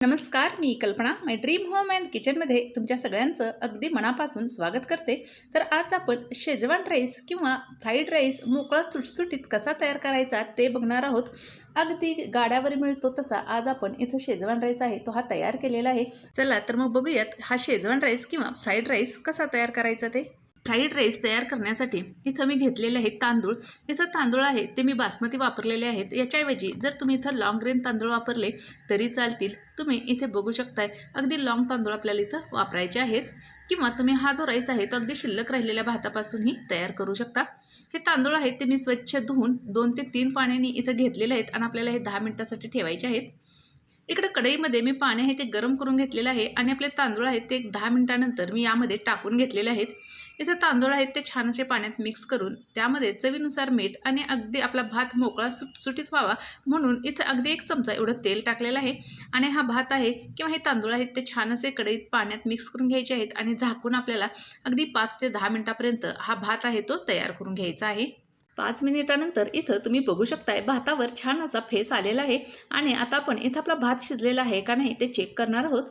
नमस्कार मी कल्पना. माय dream home and किचनमध्ये तुमच्या सगळ्यांचं अगदी मनापासून स्वागत करते. तर आज आपण शेजवान राईस किंवा फ्राईड राईस मोकळा सुटसुटीत कसा तयार करायचा ते बघणार आहोत. अगदी गाड्यावर मिळतो तसा आज आपण इथं शेजवान राईस आहे तो हा तयार केलेला आहे. चला तर मग बघूयात हा शेजवान राईस किंवा फ्राईड राईस कसा तयार करायचा ते. फ्राईड राईस तयार करण्यासाठी इथं मी घेतलेले आहेत तांदूळ. इथं तांदूळ आहे ते मी बासमती वापरलेले आहेत. याच्याऐवजी जर तुम्ही इथं लाँग ग्रेन तांदूळ वापरले तरी चालतील. तुम्ही इथे बघू शकताय अगदी लाँग तांदूळ आपल्याला इथं वापरायचे आहेत. किंवा तुम्ही हा जो राईस आहे तो अगदी शिल्लक राहिलेल्या भातापासूनही तयार करू शकता. हे तांदूळ आहेत ते मी स्वच्छ धुवून दोन ते तीन पाण्याने इथं घेतलेले आहेत आणि आपल्याला हे दहा मिनटासाठी ठेवायचे आहेत. इकडे कढईमध्ये मी पाणी आहे ते गरम करून घेतलेलं आहे आणि आपले तांदूळ आहेत ते एक दहा मिनटानंतर मी यामध्ये टाकून घेतलेले आहेत. इथे तांदूळ आहेत ते छान असे पाण्यात मिक्स करून त्यामध्ये चवीनुसार मीठ आणि अगदी आपला भात मोकळा सुटसुटीत व्हावा म्हणून इथं अगदी एक चमचा एवढं तेल टाकलेलं आहे. आणि हा भात आहे किंवा हे तांदूळ आहेत ते छान असे कढईत पाण्यात मिक्स करून घ्यायचे आहेत आणि झाकून आपल्याला अगदी पाच ते दहा मिनटापर्यंत हा भात आहे तो तयार करून घ्यायचा आहे. पाच मिनिटानंतर इथं तुम्ही बघू शकताय भातावर छान असा फेस आलेला आहे आणि आता आपण इथं आपला भात शिजलेला आहे का नाही ते चेक करणार आहोत.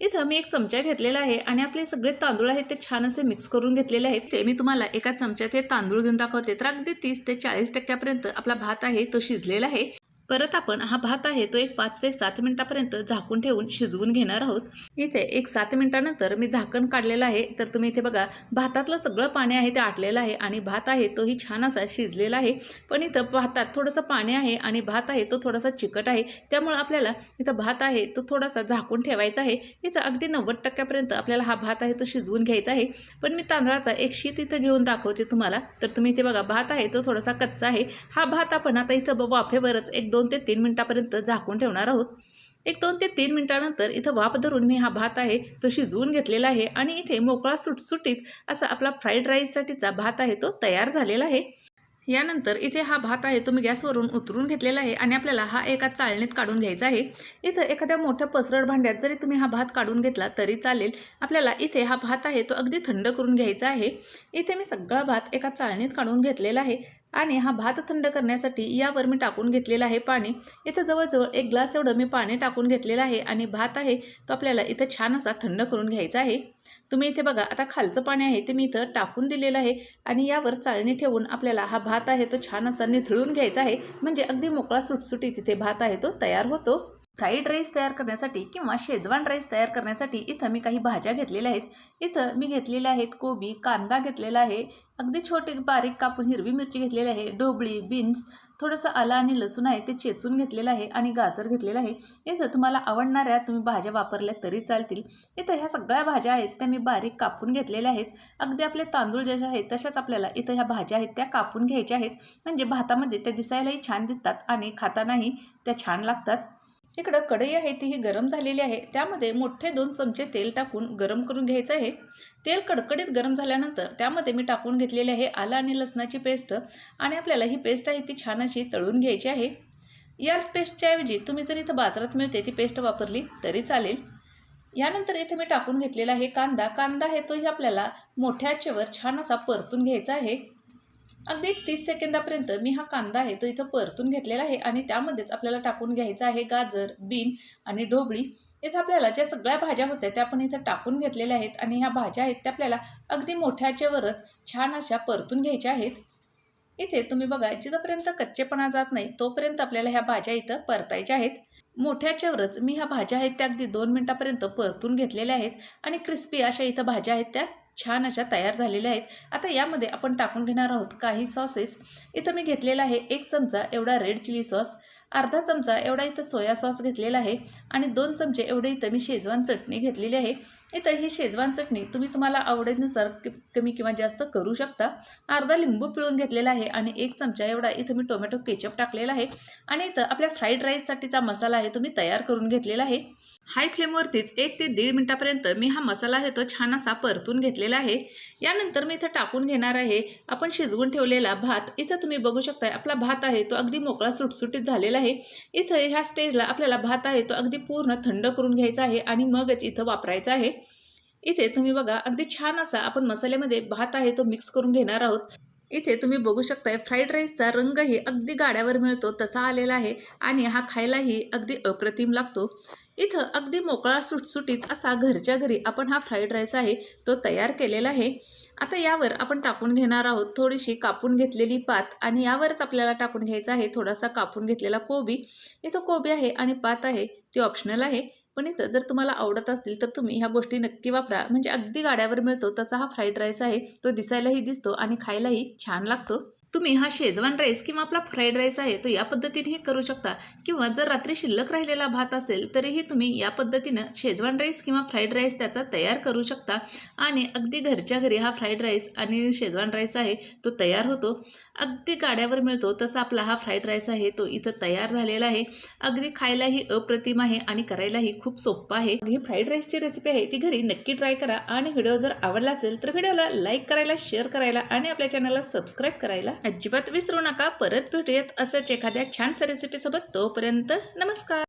इथं मी एक चमचा घेतलेला आहे आणि आपले सगळे तांदूळ आहेत ते छान असे मिक्स करून घेतलेले आहेत. ते मी तुम्हाला एका चमच्यात हे तांदूळ घेऊन दाखवते. तर अगदी तीस ते चाळीस टक्क्यापर्यंत आपला भात आहे तो शिजलेला आहे. परत आपण हा भात आहे तो एक पाच ते सात मिनिटापर्यंत झाकून ठेवून शिजवून घेणार आहोत. इथे एक सात मिनिटानंतर मी झाकण काढलेलं आहे. तर तुम्ही इथे बघा भातातलं सगळं पाणी आहे ते आटलेलं आहे आणि भात आहे तोही छान असा शिजलेला आहे. पण इथं भातात थोडंसं पाणी आहे आणि भात आहे तो थोडासा चिकट आहे. त्यामुळं आपल्याला इथं भात आहे तो थोडासा झाकून ठेवायचा आहे. इथं अगदी नव्वद टक्क्यापर्यंत आपल्याला हा भात आहे तो शिजवून घ्यायचा आहे. पण मी तांदळाचा एक शीत इथं घेऊन दाखवते तुम्हाला. तर तुम्ही इथे बघा भात आहे तो थोडासा कच्चा आहे. हा भात आपण आता इथं ब- वाफेवरच एक दोन दोन ते तीन मिनटापर्यंत झाकून ठेवणार आहोत. एक दोन ते तीन मिनटानंतर इथं वाफ धरून मी हा भात आहे तो शिजवून घेतलेला आहे आणि इथे मोकळा सुटसुटीत असा आपला फ्राईड राईससाठीचा भात आहे तो तयार झालेला आहे. यानंतर इथे हा भात आहे तो मी गॅसवरून उतरून घेतलेला आहे आणि आपल्याला हा एका चाळणीत काढून घ्यायचा आहे. इथं एखाद्या मोठ्या पसरड भांड्यात जरी तुम्ही हा भात काढून घेतला तरी चालेल. आपल्याला इथे हा भात आहे तो अगदी थंड करून घ्यायचा आहे. इथे मी सगळा भात एका चाळणीत काढून घेतलेला आहे. आणि हा भात थंड करण्यासाठी यावर मी टाकून घेतलेलं आहे पाणी. इथं जवळजवळ एक ग्लास एवढं मी पाणी टाकून घेतलेलं आहे आणि भात आहे तो आपल्याला इथं छान असा थंड करून घ्यायचा आहे. तुम्ही इथे बघा आता खालचं पाणी आहे ते मी इथं टाकून दिलेलं आहे आणि यावर चाळणी ठेवून आपल्याला हा भात आहे तो छान असा निथळून घ्यायचा आहे. म्हणजे अगदी मोकळा सुटसुटीत तिथे भात आहे तो तयार होतो. फ्राईड राईस तयार करण्यासाठी किंवा शेजवान राईस तयार करण्यासाठी इथं मी काही भाज्या घेतलेल्या आहेत. इथं मी घेतलेल्या आहेत कोबी कांदा घेतलेला आहे. अगदी छोटे बारीक कापून हिरवी मिरची घेतलेली आहे. ढोबळी बीन्स थोडंसं आलं आणि लसूण आहे ते चेचून घेतलेलं आहे आणि गाजर घेतलेलं आहे. इथं तुम्हाला आवडणाऱ्या तुम्ही भाज्या वापरल्या तरी चालतील. इथं ह्या सगळ्या भाज्या आहेत त्या मी बारीक कापून घेतलेल्या आहेत. अगदी आपले तांदूळ जसे आहेत तशाच आपल्याला इथं ह्या भाज्या आहेत त्या कापून घ्यायच्या आहेत. म्हणजे भातामध्ये त्या दिसायलाही छान दिसतात आणि खातानाही त्या छान लागतात. इकडं कढई आहे ती ही गरम झालेली आहे. त्यामध्ये मोठे दोन चमचे तेल टाकून गरम करून घ्यायचं आहे. तेल कडकडीत गरम झाल्यानंतर त्यामध्ये मी टाकून घेतलेले आहे आलं आणि लसणाची पेस्ट आणि आपल्याला ही पेस्ट आहे ती छान अशी तळून घ्यायची आहे. या पेस्टच्या ऐवजी तुम्ही जर इथं बाजारात मिळते ती पेस्ट वापरली तरी चालेल. यानंतर इथे मी टाकून घेतलेला आहे कांदा. कांदा आहे तोही आपल्याला मोठ्या आचेवर छान असा परतून घ्यायचा आहे. अगदी एक तीस सेकंदापर्यंत मी हा कांदा आहे तो इथं परतून घेतलेला आहे आणि त्यामध्येच आपल्याला टाकून घ्यायचा आहे गाजर बीन आणि ढोबळी. इथं आपल्याला ज्या सगळ्या भाज्या होत्या त्या आपण इथं टाकून घेतलेल्या आहेत आणि ह्या भाज्या आहेत त्या आपल्याला अगदी मोठ्याच्यावरच छान अशा परतून घ्यायच्या आहेत. इथे तुम्ही बघा जिथंपर्यंत कच्चेपणा जात नाही तोपर्यंत आपल्याला ह्या भाज्या इथं परतायच्या आहेत. मोठ्याच्यावरच मी ह्या भाज्या आहेत त्या अगदी दोन मिनटापर्यंत परतून घेतलेल्या आहेत आणि क्रिस्पी अशा इथं भाज्या आहेत त्या छान अशा तयार झालेल्या आहेत. आता यामध्ये आपण टाकून घेणार आहोत काही सॉसेस इथं मी घेतलेला आहे एक चमचा एवढा रेड चिली सॉस अर्धा चमचा एवढा इथं सोया सॉस घेतलेला आहे आणि दोन चमचे एवढे इथं मी शेजवान चटणी घेतलेली आहे. इथं ही शेजवान चटणी तुम्ही तुम्हाला आवडीनुसार कमी किंवा जास्त करू शकता. अर्धा लिंबू पिळून घेतलेला आहे आणि एक चमचा एवढा इथं मी टोमॅटो केचप टाकलेला आहे. आणि इथं आपल्या फ्राईड राईससाठीचा मसाला आहे तुम्ही तयार करून घेतलेला आहे. हाय फ्लेमवरतीच एक ते दीड मिनटापर्यंत मी हा मसाला आहे तो छान असा परतून घेतलेला आहे. यानंतर मी इथं टाकून घेणार आहे. आपण शिजवून ठेवलेला भात इथं तुम्ही बघू शकताय आपला भात आहे तो अगदी मोकळा सुटसुटीत झालेला आहे. इथं ह्या स्टेजला आपल्याला भात आहे तो अगदी पूर्ण थंड करून घ्यायचा आहे आणि मगच इथं वापरायचा आहे. इथे तुम्ही बघा अगदी छान असा आपण मसाल्यामध्ये भात आहे तो मिक्स करून घेणार आहोत. इथे तुम्ही बघू शकताय फ्राईड राईसचा रंगही अगदी गाड्यावर मिळतो तसा आलेला आहे आणि हा खायलाही अगदी अप्रतिम लागतो. इथं अगदी मोकळा सुटसुटीत असा घरच्या घरी आपण हा फ्राईड राईस आहे तो तयार केलेला आहे. आता यावर आपण टाकून घेणार आहोत थोडीशी कापून घेतलेली पात आणि यावरच आपल्याला टाकून घ्यायचा आहे थोडासा कापून घेतलेला कोबी. इथं कोबी आहे आणि पात आहे ती ऑप्शनल आहे. पण इथं जर तुम्हाला आवडत असतील तर तुम्ही ह्या गोष्टी नक्की वापरा. म्हणजे अगदी गाड्यावर मिळतो तसा हा फ्राईड राईस आहे तो दिसायलाही दिसतो आणि खायलाही छान लागतो. तुम्ही हा शेजवान राईस किंवा आपला फ्राईड राईस आहे तो या पद्धतीनेही करू शकता. किंवा जर रात्री शिल्लक राहिलेला भात असेल तरीही तुम्ही या पद्धतीनं शेजवान राईस किंवा फ्राईड राईस त्याचा तयार करू शकता. आणि अगदी घरच्या घरी हा फ्राईड राईस आणि शेजवान राईस आहे तो तयार होतो. अगदी गाड्यावर मिळतो तसा आपला हा फ्राईड राईस आहे तो इथं तयार झालेला आहे. अगदी खायलाही अप्रतिम आहे आणि करायलाही खूप सोपं आहे. ही फ्राईड राईसची रेसिपी आहे ती घरी नक्की ट्राय करा. आणि व्हिडिओ जर आवडला असेल तर व्हिडिओला लाईक करायला शेअर करायला आणि आपल्या चॅनलला सबस्क्राईब करायला अजिबात विसरू नका. परत भेटूयात असंच एखाद्या छानशा रेसिपीसोबत तोपर्यंत नमस्कार.